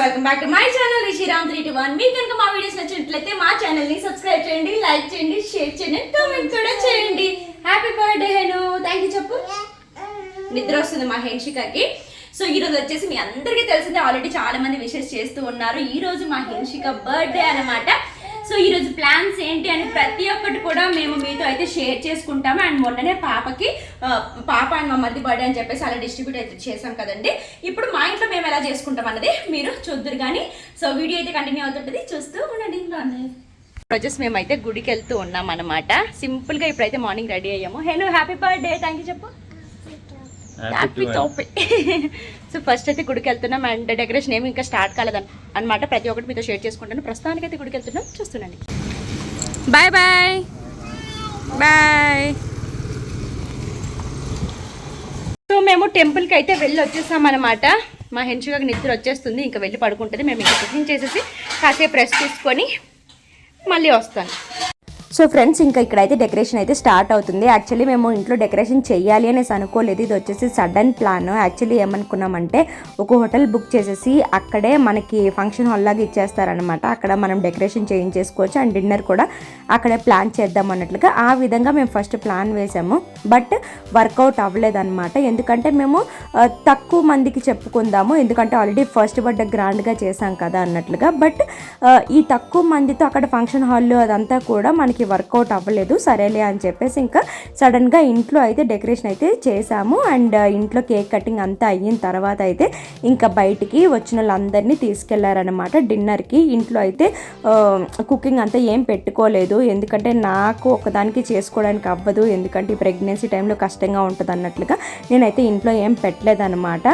Welcome back to my channel Rishiram three two one మీకు కనుక మా వీడియోస్ నచ్చినట్లయితే మా ఛానల్ని సబ్స్క్రైబ్ చేయండి లైక్ చేయండి షేర్ చేయండి కామెంట్ కూడా చేయండి. హ్యాపీ బర్త్డే హెను థ్యాంక్ యూ చెప్పు. నిద్ర వస్తుంది మా హెన్షికకి. సో ఈ రోజు వచ్చేసి మీ అందరికీ తెలిసిందే ఆల్రెడీ చాలా మంది విషెస్ చేస్తూ ఉన్నారు. ఈ రోజు మా హెన్షిక బర్త్డే అన్నమాట. సో ఈ రోజు ప్లాన్స్ ఏంటి అని ప్రతి ఒక్కటి కూడా మేము మీతో అయితే షేర్ చేసుకుంటాము. అండ్ మొన్ననే పాపకి పాప అండ్ మా మరిది బర్త్డే అని చెప్పేసి అలా డిస్ట్రిబ్యూట్ అయితే చేసాం కదండి. ఇప్పుడు మా ఇంట్లో మేము ఎలా చేసుకుంటాం అన్నది మీరు చూద్దరు కానీ సో వీడియో అయితే కంటిన్యూ అవుతుంటుంది. చూస్తూ ఉండండి. ఇప్పుడు వచ్చేసి మేమైతే గుడికి వెళ్తూ ఉన్నాం అనమాట సింపుల్గా ఇప్పుడైతే మార్నింగ్ రెడీ అయ్యాము. Hello happy birthday thank you చెప్పు. హ్యాపీ టాపీ సో ఫస్ట్ అయితే గుడికి వెళ్తున్నాం అండ్ డెకరేషన్ ఏమి ఇంకా స్టార్ట్ కాలేదని అనమాట ప్రతి ఒక్కటి మీతో షేర్ చేసుకుంటాను. ప్రస్తుతానికి అయితే గుడికి వెళ్తున్నాం చూస్తున్నాను బాయ్ బాయ్ బాయ్ సో మేము టెంపుల్కి అయితే వెళ్ళి వచ్చేసాం అనమాట మా హెంచుగా నిద్ర వచ్చేస్తుంది. ఇంకా వెళ్ళి పడుకుంటుంది. మేము ఇంకా టిఫిన్ చేసేసి కాసేపు రెస్ట్ తీసుకొని మళ్ళీ వస్తాను. సో ఫ్రెండ్స్ ఇంకా ఇక్కడైతే డెకరేషన్ అయితే స్టార్ట్ అవుతుంది. యాక్చువల్లీ మేము ఇంట్లో డెకరేషన్ చేయాలి అనేసి అనుకోలేదు. ఇది వచ్చేసి సడన్ ప్లాన్. యాక్చువల్లీ ఏమనుకున్నామంటే ఒక హోటల్ బుక్ చేసేసి అక్కడే మనకి ఫంక్షన్ హాల్ లాగా ఇచ్చేస్తారనమాట అక్కడ మనం డెకరేషన్ చేయించేసుకోవచ్చు అండ్ డిన్నర్ కూడా అక్కడే ప్లాన్ చేద్దాం అన్నట్లుగా ఆ విధంగా మేము ఫస్ట్ ప్లాన్ వేసాము. బట్ వర్కౌట్ అవ్వలేదన్నమాట. ఎందుకంటే మేము తక్కువ మందికి చెప్పుకుందాము. ఎందుకంటే ఆల్రెడీ ఫస్ట్ బర్త్డే గ్రాండ్గా చేసాం కదా అన్నట్లుగా. బట్ ఈ తక్కువ మందితో అక్కడ ఫంక్షన్ హాల్లో అదంతా కూడా మనకి వర్కౌట్ అవ్వలేదు. సరేలే అని చెప్పేసి ఇంకా సడన్గా ఇంట్లో అయితే డెకరేషన్ అయితే చేశాము. అండ్ ఇంట్లో కేక్ కటింగ్ అంతా అయిన తర్వాత అయితే ఇంకా బయటికి వచ్చిన వాళ్ళందరినీ తీసుకెళ్ళారనమాట డిన్నర్కి ఇంట్లో అయితే కుకింగ్ అంతా ఏం పెట్టుకోలేదు. ఎందుకంటే నాకు ఒకదానికి చేసుకోవడానికి అవ్వదు. ఎందుకంటే ఈ ప్రెగ్నెన్సీ టైంలో కష్టంగా ఉంటుంది అన్నట్లుగా నేనైతే ఇంట్లో ఏం పెట్టలేదన్నమాట.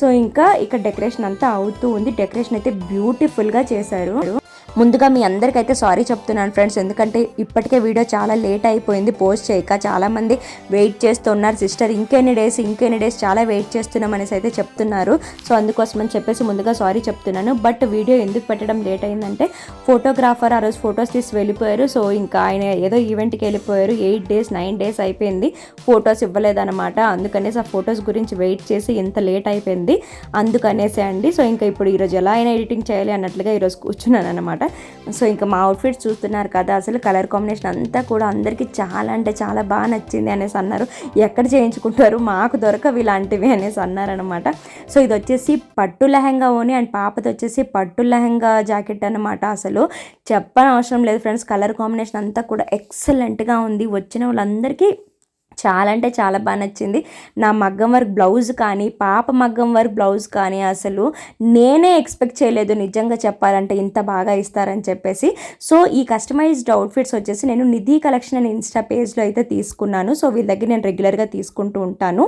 సో ఇంకా ఇక్కడ డెకరేషన్ అంతా అవుతూ ఉంది. డెకరేషన్ అయితే బ్యూటిఫుల్గా చేశారు. ముందుగా మీ అందరికైతే సారీ చెప్తున్నాను ఫ్రెండ్స్. ఎందుకంటే ఇప్పటికే వీడియో చాలా లేట్ అయిపోయింది పోస్ట్ చేయక చాలామంది వెయిట్ చేస్తున్నారు. సిస్టర్ ఇంకెన్ని డేస్ ఇంకెన్ని డేస్ చాలా వెయిట్ చేస్తున్నాం అనేసి అయితే చెప్తున్నారు. సో అందుకోసం అని చెప్పేసి ముందుగా సారీ చెప్తున్నాను. బట్ వీడియో ఎందుకు పెట్టడం లేట్ అయిందంటే ఫోటోగ్రాఫర్ ఆ రోజు ఫొటోస్ తీసి వెళ్ళిపోయారు. సో ఇంకా ఆయన ఏదో ఈవెంట్కి వెళ్ళిపోయారు. ఎయిట్ డేస్ నైన్ డేస్ అయిపోయింది. ఫొటోస్ ఇవ్వలేదన్నమాట. అందుకనేసి ఆ ఫొటోస్ గురించి వెయిట్ చేసి ఇంత లేట్ అయిపోయింది. అందుకనేసే అండి. సో ఇంకా ఇప్పుడు ఈరోజు ఎలా అయినా ఎడిటింగ్ చేయాలి అన్నట్లుగా ఈరోజు కూర్చున్నాను అనమాట సో ఇంకా మా అవుట్ఫిట్ చూస్తున్నారు కదా అసలు కలర్ కాంబినేషన్ అంతా కూడా అందరికీ చాలా అంటే చాలా బాగా నచ్చింది అనేసి అన్నారు. ఎక్కడ చేయించుకుంటారు మాకు దొరకవు ఇలాంటివి అనేసి అన్నారనమాట. సో ఇది వచ్చేసి పట్టు లెహంగా ఓని అండ్ పాపది వచ్చేసి పట్టు లెహంగా జాకెట్ అనమాట అసలు. చెప్పని అవసరం లేదు ఫ్రెండ్స్ కలర్ కాంబినేషన్ అంతా కూడా ఎక్సలెంట్గా ఉంది. వచ్చిన వాళ్ళందరికీ చాలా అంటే చాలా బాగా నచ్చింది. నా మగ్గం వర్క్ బ్లౌజ్ కానీ పాప మగ్గం వర్క్ బ్లౌజ్ కానీ అసలు నేనే ఎక్స్పెక్ట్ చేయలేదు నిజంగా చెప్పాలంటే ఇంత బాగా ఇస్తారని చెప్పేసి. సో ఈ కస్టమైజ్డ్ అవుట్ఫిట్స్ వచ్చేసి నేను నిధి కలెక్షన్ అని ఇన్స్టా పేజ్లో అయితే తీసుకున్నాను. సో వీళ్ళ దగ్గర నేను రెగ్యులర్గా తీసుకుంటూ ఉంటాను.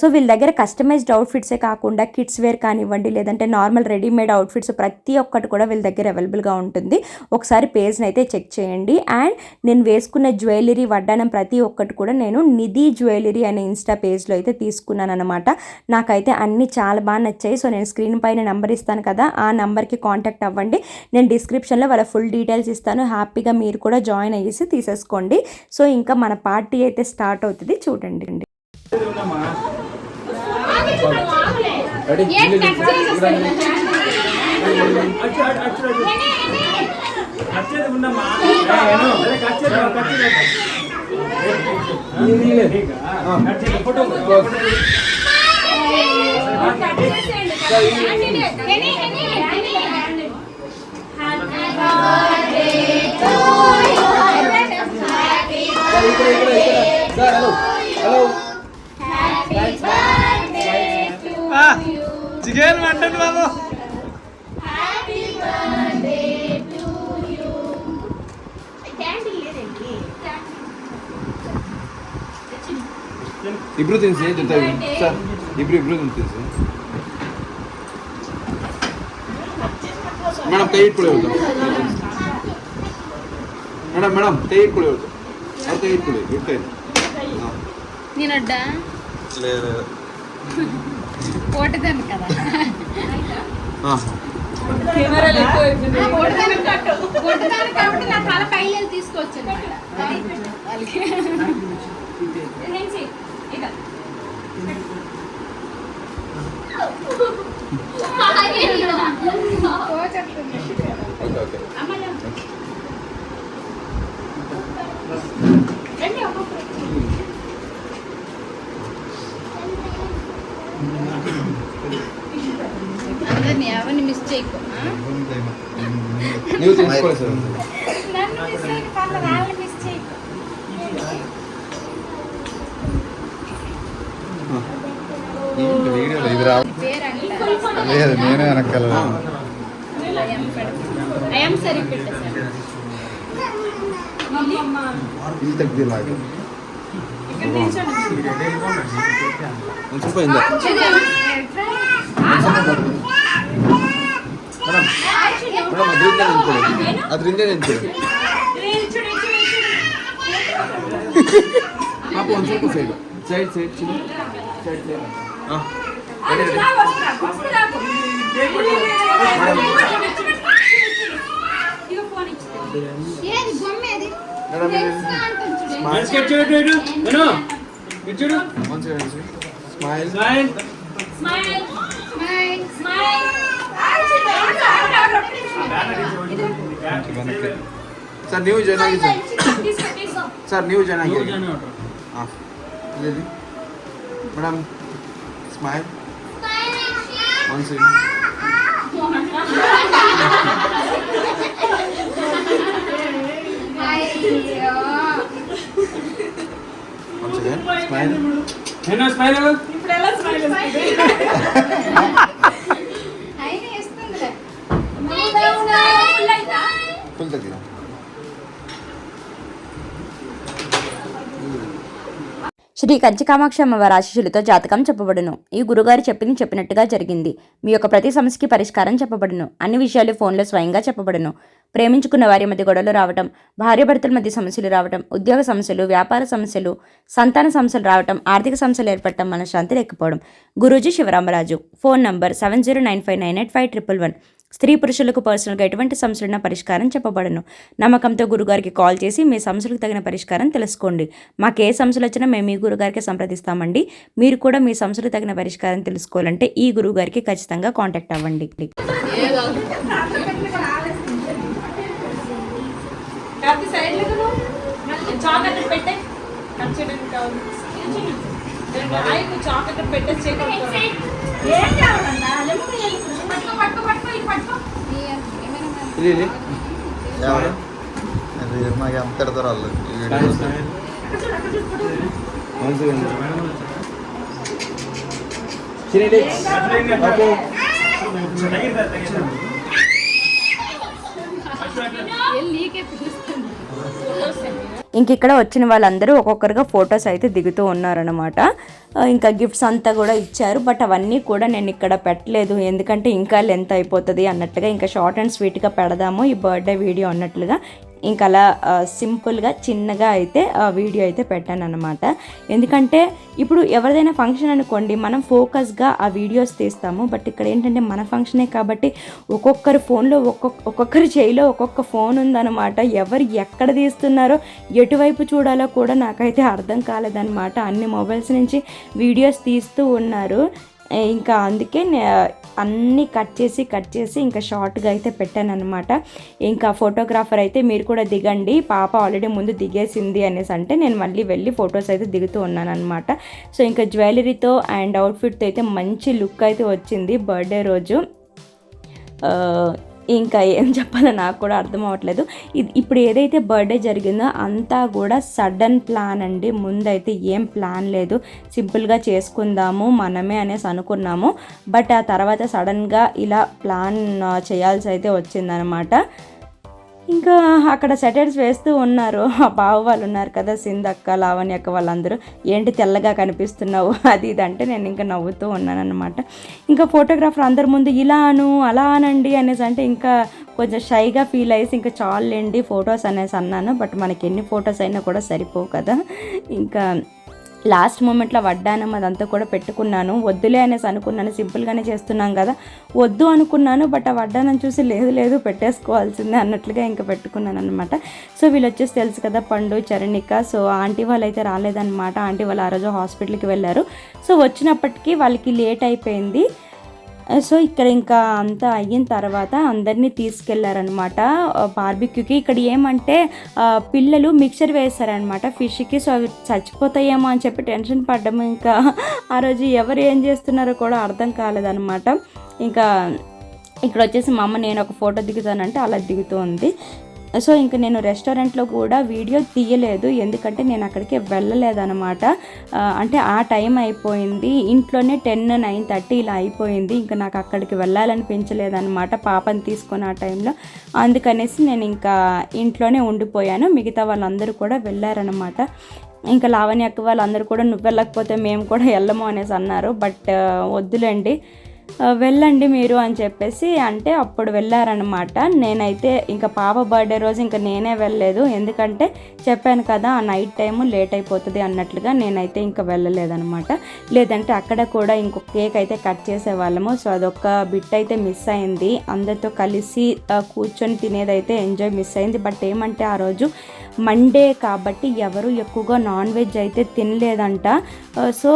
సో వీళ్ళ దగ్గర కస్టమైజ్డ్ అవుట్ఫిట్సే కాకుండా కిడ్స్ వేర్ కానివ్వండి లేదంటే నార్మల్ రెడీమేడ్ అవుట్ఫిట్స్ ప్రతి ఒక్కటి కూడా వీళ్ళ దగ్గర అవైలబుల్గా ఉంటుంది. ఒకసారి పేజ్ని అయితే చెక్ చేయండి. అండ్ నేను వేసుకున్న జ్యువెలరీ వడ్డానం ప్రతి ఒక్కటి కూడా నేను నిధి జ్యువెలరీ అనే ఇన్స్టా పేజ్లో అయితే తీసుకున్నాను అనమాట నాకైతే అన్నీ చాలా బాగా నచ్చాయి. సో నేను స్క్రీన్ పైన నెంబర్ ఇస్తాను కదా ఆ నెంబర్కి కాంటాక్ట్ అవ్వండి. నేను డిస్క్రిప్షన్లో వాళ్ళ ఫుల్ డీటెయిల్స్ ఇస్తాను. హ్యాపీగా మీరు కూడా జాయిన్ అయ్యేసి తీసేసుకోండి. సో ఇంకా మన పార్టీ అయితే స్టార్ట్ అవుతుంది. చూడండి. ఉండమ్మా వచ్చేది వచ్చేది చికెన్ మటన్ బాబు. ಇಬ್ರು ತಿನ್ಸಿ ಜೊತೆಗೆ ಸರ್ ಇಬ್ರು ಇಬ್ರು ತಿನ್ಸಿ ಮೇಡಮ್ ಕೈ ಇಟ್ಕೊಳ್ಳಿ ಅವ್ರದ್ದು ಮೇಡಮ್ ಮೇಡಮ್ ಕೈ ಇಟ್ಕೊಳ್ಳಿ ಅವ್ರದ್ದು ಅವ್ರ ಕೈ ಇಟ್ಕೊಳ್ಳಿ ಇಟ್ಟ నేనడ్డ కోటదాను కదా ಹಾಂ కొట్టదాను కాబట్టి నా తల పైలు తీసుకొచ్చాను ఓకే ఓకే అమ్మలో. రండి ఒక్కొక్కరు. అందరినీ ఎవరిని మిస్ చేయకు ఆ? నువ్వు తీసుకోవాలి సార్ నన్ను మిస్ చేయకు పర్లేదు, వాళ్ళని మిస్ చేయకు ఏంటి వీడియోలో ఇది రా పేరంట లేదు నేనే వెనక్కెళ్ళను. ఇంత లాగా. ఉంచిపోయిందా మేడం అది రిందే నించుకోండి అది రిందే నించుకోండి పాప ఉంచుకో side. Side side side side. Side side ಹಾಂ ರೆಡಿ ರೆಡಿ ఇదిగో ఫోన్ ఇచ్చి ఏది బొమ్మ ఏది మేడం తెలుసా అంటుంది చూడు. మనసు కట్ చూడు ఇటు ఇటు ఇటు చూడు one second smile smile smile Smile. Smile sir ನೀವು ಜಾಯ್ನ್ ಆಗಿ ಸರ್ తీసుకో తీసుకో ಸರ್ ನೀವು ಜಾಯ್ನ್ ಆಗಿ నువ్వు జాయిన్ అవ్వటం. ಹಾಂ ಇಲ್ಲಿ madam smile One second. One second. Smile. Hello, smile. Shri Kanchi Kamakshi అమ్మవారి ఆశీస్సులతో జాతకం చెప్పబడును. ఈ గురుగారు చెప్పింది చెప్పినట్టుగా జరిగింది. మీ యొక్క ప్రతి సమస్యకి పరిష్కారం చెప్పబడును. అన్ని విషయాలు ఫోన్లో స్వయంగా చెప్పబడును. ప్రేమించుకున్న వారి మధ్య గొడవలు రావటం భార్యాభర్తల మధ్య సమస్యలు రావటం ఉద్యోగ సమస్యలు వ్యాపార సమస్యలు సంతాన సమస్యలు రావటం ఆర్థిక సమస్యలు ఏర్పడటం మనశ్శాంతి లేకపోవడం. Guruji Sivaramaraju phone number seven zero nine five nine eight five triple one. స్త్రీ పురుషులకు పర్సనల్గా ఎటువంటి సమస్యలున్న పరిష్కారం చెప్పబడను. నమ్మకంతో గురుగారికి కాల్ చేసి మీ సమస్యలకు తగిన పరిష్కారం తెలుసుకోండి. మాకు ఏ సమస్యలు వచ్చినా మేము మీ గురుగారికి సంప్రదిస్తామండి. మీరు కూడా మీ సమస్యలకు తగిన పరిష్కారం తెలుసుకోవాలంటే ఈ గురుగారికి ఖచ్చితంగా కాంటాక్ట్ అవ్వండి. పెట్టే. చాక్లెట్ పెట్టేసి మాకు ఎంత పెడతారు వాళ్ళు. నీకే పిలుస్తుంది? ఇంక ఇక్కడ వచ్చిన వాళ్ళందరూ ఒక్కొక్కరుగా ఫొటోస్ అయితే దిగుతూ ఉన్నారనమాట ఇంకా గిఫ్ట్స్ అంతా కూడా ఇచ్చారు. బట్ అవన్నీ కూడా నేను ఇక్కడ పెట్టలేదు. ఎందుకంటే ఇంకా లెంత్ అయిపోతుంది అన్నట్టుగా ఇంకా షార్ట్ అండ్ స్వీట్గా పెడదాము ఈ బర్త్డే వీడియో అన్నట్లుగా. ఇంకా అలా సింపుల్గా చిన్నగా అయితే వీడియో అయితే పెట్టాను అనమాట ఎందుకంటే ఇప్పుడు ఎవరిదైనా ఫంక్షన్ అనుకోండి మనం ఫోకస్గా ఆ వీడియోస్ తీస్తాము. బట్ ఇక్కడ ఏంటంటే మన ఫంక్షనే కాబట్టి ఒక్కొక్కరు ఫోన్లో ఒక్కొక్క ఒక్కొక్కరి చేయిలో ఒక్కొక్క ఫోన్ ఉందన్నమాట. ఎవరు ఎక్కడ తీస్తున్నారో ఎటువైపు చూడాలో కూడా నాకైతే అర్థం కాలేదన్నమాట. అన్ని మొబైల్స్ నుంచి వీడియోస్ తీస్తూ ఉన్నారు. ఇంకా అందుకే అన్నీ కట్ చేసి కట్ చేసి ఇంకా షార్ట్గా అయితే పెట్టాను అనమాట ఇంకా ఫోటోగ్రాఫర్ అయితే మీరు కూడా దిగండి. పాప ఆల్రెడీ ముందు దిగేసింది అనేసి అంటే నేను మళ్ళీ వెళ్ళి ఫొటోస్ అయితే దిగుతూ ఉన్నాను అనమాట సో ఇంకా జ్యువెలరీతో అండ్ అవుట్ఫిట్తో అయితే మంచి లుక్ అయితే వచ్చింది బర్త్డే రోజు. ఇంకా ఏం చెప్పాలో నాకు కూడా అర్థం అవ్వట్లేదు. ఇది ఇప్పుడు ఏదైతే బర్త్డే జరిగిందో అంతా కూడా సడన్ ప్లాన్ అండి. ముందైతే ఏం ప్లాన్ లేదు. సింపుల్గా చేసుకుందాము మనమే అనేసి అనుకున్నాము. బట్ ఆ తర్వాత సడన్గా ఇలా ప్లాన్ చేయాల్సి అయితే వచ్చిందనమాట. ఇంకా అక్కడ సెటర్స్ వేస్తూ ఉన్నారు. ఆ బావ వాళ్ళు ఉన్నారు కదా సింధక్క లావణ్య అక్క వాళ్ళందరూ. ఏంటి తెల్లగా కనిపిస్తున్నావు? అది ఇది అంటే నేను ఇంకా నవ్వుతూ ఉన్నాను అనమాట ఇంకా ఫోటోగ్రాఫర్ అందరి ముందు ఇలా అను అలా అనండి అనేసి అంటే ఇంకా కొంచెం షైగా ఫీల్ అయ్యేసి ఇంకా చాలండి ఫొటోస్ అనేసి అన్నాను. బట్ మనకి ఎన్ని ఫొటోస్ అయినా కూడా సరిపోవు కదా. ఇంకా లాస్ట్ మూమెంట్లో వడ్డానం అదంతా కూడా పెట్టుకున్నాను. వద్దులే అనేసి అనుకున్నాను. సింపుల్గానే చేస్తున్నాం కదా. వద్దు అనుకున్నాను బట్ ఆ వడ్డానం చూసి లేదు లేదు పెట్టేసుకోవాల్సిందే అన్నట్లుగా ఇంకా పెట్టుకున్నాను అనమాట సో వీళ్ళు వచ్చేసి తెలుసు కదా పండు చరణిక. సో ఆంటీ వాళ్ళు అయితే రాలేదన్నమాట. ఆంటీ వాళ్ళు ఆ రోజు హాస్పిటల్కి వెళ్ళారు. సో వచ్చినప్పటికీ వాళ్ళకి లేట్ అయిపోయింది. సో ఇక్కడ ఇంకా అంతా అయిన తర్వాత అందరినీ తీసుకెళ్ళారనమాట బార్బిక్యూకి ఇక్కడ ఏమంటే పిల్లలు మిక్చర్ వేస్తారనమాట ఫిష్కి సో అవి చచ్చిపోతాయేమో అని చెప్పి టెన్షన్ పడ్డం ఇంకా ఆ రోజు ఎవరు ఏం చేస్తున్నారో కూడా అర్థం కాలేదనమాట ఇంకా ఇక్కడ వచ్చేసి మా అమ్మ నేను ఒక ఫోటో దిగుతానంటే అలా దిగుతూ ఉంది సో ఇంక నేను రెస్టారెంట్లో కూడా వీడియో తీయలేదు. ఎందుకంటే నేను అక్కడికి వెళ్ళలేదనమాట అంటే ఆ టైం అయిపోయింది. ఇంట్లోనే టెన్ నైన్ థర్టీ ఇలా అయిపోయింది. ఇంకా నాకు అక్కడికి వెళ్ళాలనిపించలేదన్నమాట పాపని తీసుకొని ఆ టైంలో. అందుకనేసి నేను ఇంకా ఇంట్లోనే ఉండిపోయాను. మిగతా వాళ్ళందరూ కూడా వెళ్ళారనమాట ఇంకా లావణ్య అక్క వాళ్ళందరూ కూడా నువ్వు వెళ్ళకపోతే మేము కూడా వెళ్ళము అనేసి అన్నారు. బట్ వద్దులేండి. వెళ్ళండి మీరు అని చెప్పేసి అంటే అప్పుడు వెళ్ళారనమాట నేనైతే ఇంకా పాప బర్త్డే రోజు ఇంకా నేనే వెళ్ళలేదు. ఎందుకంటే చెప్పాను కదా ఆ నైట్ టైము లేట్ అయిపోతుంది అన్నట్లుగా నేనైతే ఇంకా వెళ్ళలేదనమాట లేదంటే అక్కడ కూడా ఇంకొక కేక్ అయితే కట్ చేసేవాళ్ళము. సో అదొక బిట్ అయితే మిస్ అయింది. అందరితో కలిసి కూర్చొని తినేదైతే ఎంజాయ్ మిస్ అయింది. బట్ ఏమంటే ఆ రోజు మండే కాబట్టి ఎవరు ఎక్కువగా నాన్ వెజ్ అయితే తినలేదంట. సో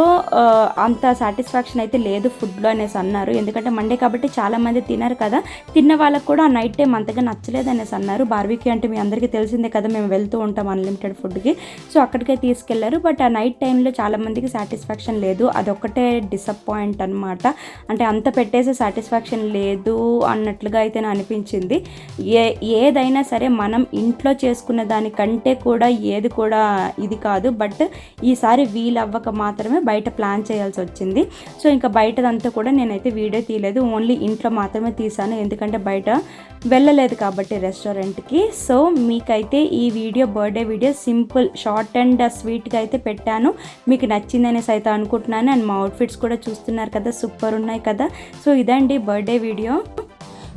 అంత సాటిస్ఫాక్షన్ అయితే లేదు ఫుడ్లో అనేసి అన్నారు. ఎందుకంటే మండే కాబట్టి చాలామంది తినరు కదా. తిన్న వాళ్ళకు కూడా ఆ నైట్ టైం అంతగా నచ్చలేదు అనేసి అన్నారు. బార్బీకి అంటే మీ అందరికీ తెలిసిందే కదా మేము వెళ్తూ ఉంటాం అన్లిమిటెడ్ ఫుడ్కి. సో అక్కడికే తీసుకెళ్ళారు. బట్ ఆ నైట్ టైంలో చాలామందికి సాటిస్ఫాక్షన్ లేదు. అదొక్కటే డిసప్పాయింట్ అనమాట అంటే అంత పెట్టేసే సాటిస్ఫాక్షన్ లేదు అన్నట్లుగా అయితే నాకు అనిపించింది. ఏ ఏదైనా సరే మనం ఇంట్లో చేసుకున్న దానికంటే అంటే కూడా ఏది కూడా ఇది కాదు. బట్ ఈసారి వీలవ్వక మాత్రమే బయట ప్లాన్ చేయాల్సి వచ్చింది. సో ఇంకా బయటదంతా కూడా నేనైతే వీడియో తీయలేదు. ఓన్లీ ఇంట్లో మాత్రమే తీసాను ఎందుకంటే బయట వెళ్ళలేదు కాబట్టి రెస్టారెంట్కి. సో మీకైతే ఈ video birthday video simple short and స్వీట్గా అయితే పెట్టాను. మీకు నచ్చిందనేసి అయితే అనుకుంటున్నాను. అండ్ మా అవుట్ఫిట్స్ కూడా చూస్తున్నారు కదా సూపర్ ఉన్నాయి కదా. సో ఇదండి బర్త్డే వీడియో.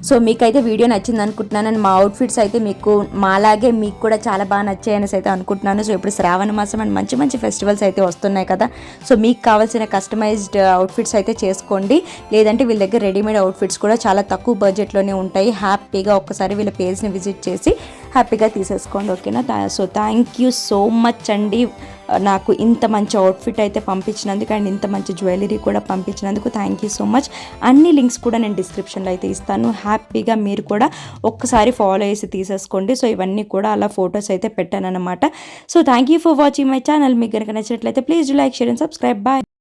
సో మీకైతే వీడియో నచ్చింది అనుకుంటున్నాను అండ్ మా అవుట్ఫిట్స్ అయితే మీకు మాలాగే మీకు కూడా చాలా బాగా నచ్చాయనేసి అయితే అనుకుంటున్నాను. సో ఇప్పుడు శ్రావణ మాసం అండ్ మంచి మంచి ఫెస్టివల్స్ అయితే వస్తున్నాయి కదా. సో మీకు కావాల్సిన కస్టమైజ్డ్ అవుట్ఫిట్స్ అయితే చేసుకోండి. లేదంటే వీళ్ళ దగ్గర రెడీమేడ్ అవుట్ఫిట్స్ కూడా చాలా తక్కువ బడ్జెట్లోనే ఉంటాయి. హ్యాపీగా ఒక్కసారి వీళ్ళ పేజ్ని విజిట్ చేసి హ్యాపీగా తీసేసుకోండి ఓకేనా? So thank you so much అండి. నాకు ఇంత మంచి అవుట్ఫిట్ అయితే పంపించినందుకు అండ్ ఇంత మంచి జ్యువెలరీ కూడా పంపించినందుకు థ్యాంక్ యూ సో మచ్ అన్ని లింక్స్ కూడా నేను డిస్క్రిప్షన్లో అయితే ఇస్తాను. హ్యాపీగా మీరు కూడా ఒక్కసారి ఫాలో చేసి తీసేసుకోండి. సో ఇవన్నీ కూడా అలా ఫొటోస్ అయితే పెట్టాను అనమాట so thank you for watching my channel మీకు కనుక నచ్చినట్లయితే please like share and subscribe bye